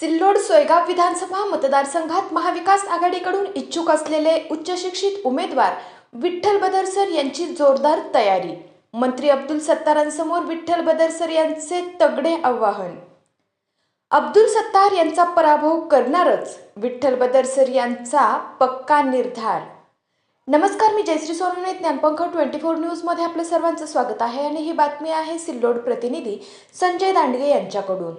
सिल्लोड सोयगाव विधानसभा मतदारसंघात महाविकास आघाडीकडून इच्छुक असलेले उच्च शिक्षित उमेदवार विठ्ठल बदरसर यांची जोरदार तयारी. मंत्री अब्दुल सत्तारांसमोर विठ्ठल बदरसर यांचे तगडे आवाहन. अब्दुल सत्तार यांचा पराभव करणारच विठ्ठल बदरसर यांचा पक्का निर्धार. नमस्कार मी जयश्री सोनवणे ज्ञानपंख ट्वेंटी फोर न्यूजमध्ये आपलं सर्वांचं स्वागत आहे आणि ही बातमी आहे सिल्लोड प्रतिनिधी संजय दांडगे यांच्याकडून.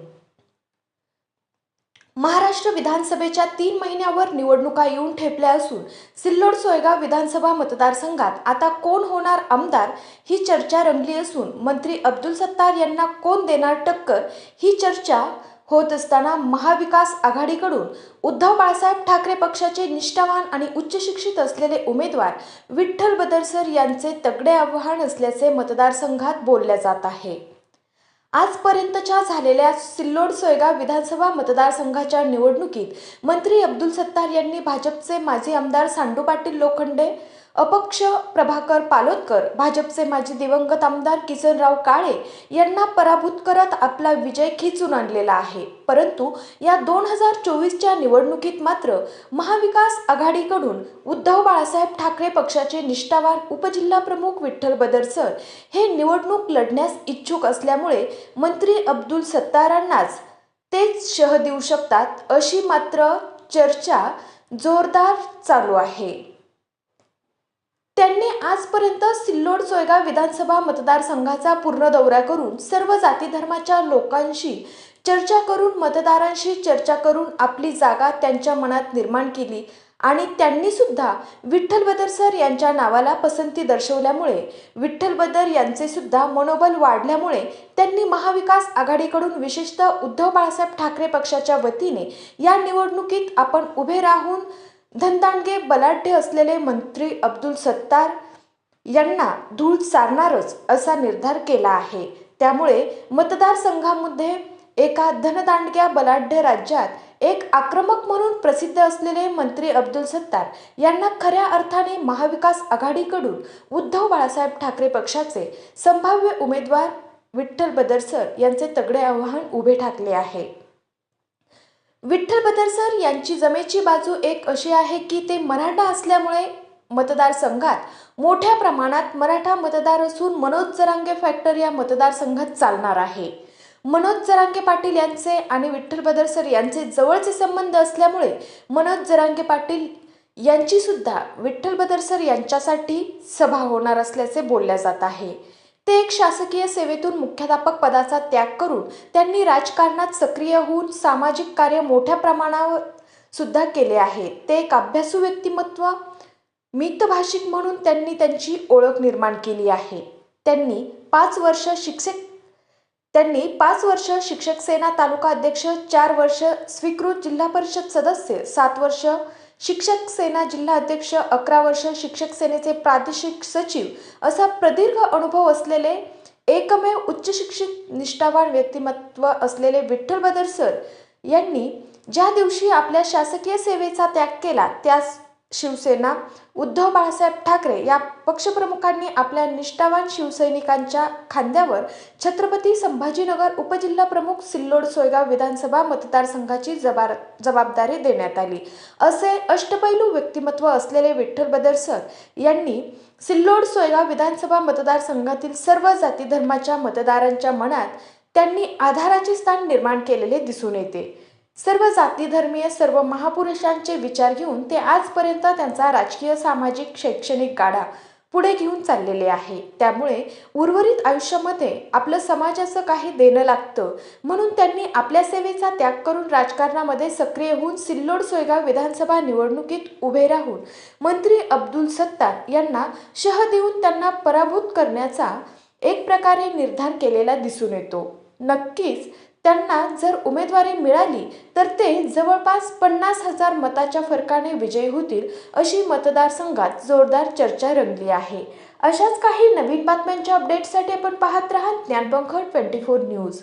महाराष्ट्र विधानसभेच्या तीन महिन्यावर निवडणुका येऊन ठेपल्या असून सिल्लोड सोयगाव विधानसभा मतदारसंघात आता कोण होणार आमदार ही चर्चा रंगली असून मंत्री अब्दुल सत्तार यांना कोण देणार टक्कर ही चर्चा होत असताना महाविकास आघाडीकडून उद्धव बाळासाहेब ठाकरे पक्षाचे निष्ठावान आणि उच्च शिक्षित असलेले उमेदवार विठ्ठल बदरसर यांचे तगडे आव्हान असल्याचे मतदारसंघात बोलले जात आहे. आजपर्यंतच्या झालेल्या सिल्लोड सोयगाव विधानसभा मतदारसंघाच्या निवडणुकीत मंत्री अब्दुल सत्तार यांनी भाजपचे माजी आमदार सांडू पाटील लोखंडे अपक्ष प्रभाकर पालोदकर भाजपचे माजी दिवंगत आमदार किसनराव काळे यांना पराभूत करत आपला विजय खेचून आणलेला आहे. परंतु या दोन हजार चोवीसच्या निवडणुकीत मात्र महाविकास आघाडीकडून उद्धव बाळासाहेब ठाकरे पक्षाचे निष्ठावान उपजिल्हा प्रमुख विठ्ठल बदरसर हे निवडणूक लढण्यास इच्छुक असल्यामुळे मंत्री अब्दुल सत्तारांनाच तेच शह देऊ शकतात अशी मात्र चर्चा जोरदार चालू आहे. त्यांनी आजपर्यंत सिल्लोड सोयगाव विधानसभा मतदारसंघाचा पूर्ण दौरा करून सर्व जाती धर्माच्या लोकांशी चर्चा करून मतदारांशी चर्चा करून आपली जागा त्यांच्या मनात निर्माण केली आणि त्यांनी सुद्धा विठ्ठल बदर सर यांच्या नावाला पसंती दर्शवल्यामुळे विठ्ठल बदर यांचे सुद्धा मनोबल वाढल्यामुळे त्यांनी महाविकास आघाडीकडून विशेषतः उद्धव बाळासाहेब ठाकरे पक्षाच्या वतीने या निवडणुकीत आपण उभे राहून धनदांडगे बलाढ्य असलेले मंत्री अब्दुल सत्तार यांना धूळ चारणारच असा निर्धार केला आहे. त्यामुळे मतदारसंघामध्ये एका धनदांडग्या बलाढ्य राज्यात एक आक्रमक म्हणून प्रसिद्ध असलेले मंत्री अब्दुल सत्तार यांना खऱ्या अर्थाने महाविकास आघाडीकडून उद्धव बाळासाहेब ठाकरे पक्षाचे संभाव्य उमेदवार विठ्ठल बदरसर यांचे तगडे आव्हान उभे ठाकले आहे. विठ्ठल बदरसर यांची जमेची बाजू एक अशी आहे की ते मराठा असल्यामुळे मतदारसंघात मोठ्या प्रमाणात मराठा मतदार असून मनोज जरांगे फॅक्टर या मतदारसंघात चालणार आहे. मनोज जरांगे पाटील यांचे आणि विठ्ठल बदरसर यांचे जवळचे संबंध असल्यामुळे मनोज जरांगे पाटील यांची सुद्धा विठ्ठल बदरसर यांच्यासाठी सभा होणार असल्याचे बोलल्या जात आहे. ते एक शासकीय सेवेतून मुख्याध्यापक पदाचा त्याग करून त्यांनी राजकारणात सक्रिय होऊन सामाजिक कार्य मोठ्या प्रमाणावर सुद्धा केले आहे. ते एक अभ्यासू व्यक्तिमत्व मितभाषिक म्हणून त्यांनी त्यांची ओळख निर्माण केली आहे. त्यांनी पाच वर्ष शिक्षक त्यांनी पाच वर्ष शिक्षक सेना तालुका अध्यक्ष चार वर्ष स्वीकृत जिल्हा परिषद सदस्य सात वर्ष शिक्षक सेना जिल्हा अध्यक्ष अकरा वर्ष शिक्षक सेनेचे प्रादेशिक सचिव असा प्रदीर्घ अनुभव असलेले एकमेव उच्च शिक्षित निष्ठावान व्यक्तिमत्व असलेले विठ्ठल बदरसर यांनी ज्या दिवशी आपल्या शासकीय सेवेचा त्याग केला त्यास शिवसेना उद्धव बाळासाहेब ठाकरे या पक्षप्रमुखांनी आपल्या निष्ठावान शिवसैनिकांच्या खांद्यावर छत्रपती संभाजीनगर उपजिल्हा प्रमुख सिल्लोड सोयगाव विधानसभा मतदारसंघाची जबार जबाबदारी देण्यात आली. असे अष्टपैलू व्यक्तिमत्व असलेले विठ्ठल बदरसर यांनी सिल्लोड सोयगाव विधानसभा मतदारसंघातील सर्व जाती धर्माच्या मतदारांच्या मनात त्यांनी आधाराचे स्थान निर्माण केलेले दिसून येते. सर्व जाती धर्मीय सर्व महापुरुषांचे विचार घेऊन ते आजपर्यंत त्यांचा राजकीय सामाजिक शैक्षणिक गाडा पुढे घेऊन चाललेले आहे. त्यामुळे उर्वरित आयुष्यामध्ये आपलं समाजाचं काही देणं लागतं. म्हणून त्यांनी आपल्या सेवेचा त्याग करून राजकारणामध्ये सक्रिय होऊन सिल्लोड सोयगाव विधानसभा निवडणुकीत उभे राहून मंत्री अब्दुल सत्तार यांना शह देऊन त्यांना पराभूत करण्याचा एक प्रकारे निर्धार केलेला दिसून येतो. नक्कीच त्यांना जर उमेदवारी मिळाली तर ते जवळपास पन्नास हजार मताच्या फरकाने विजयी होतील अशी मतदारसंघात जोरदार चर्चा रंगली आहे. अशाच काही नवीन बातम्यांच्या अपडेटसाठी आपण पाहत राहा ज्ञानपंख ट्वेंटी फोर न्यूज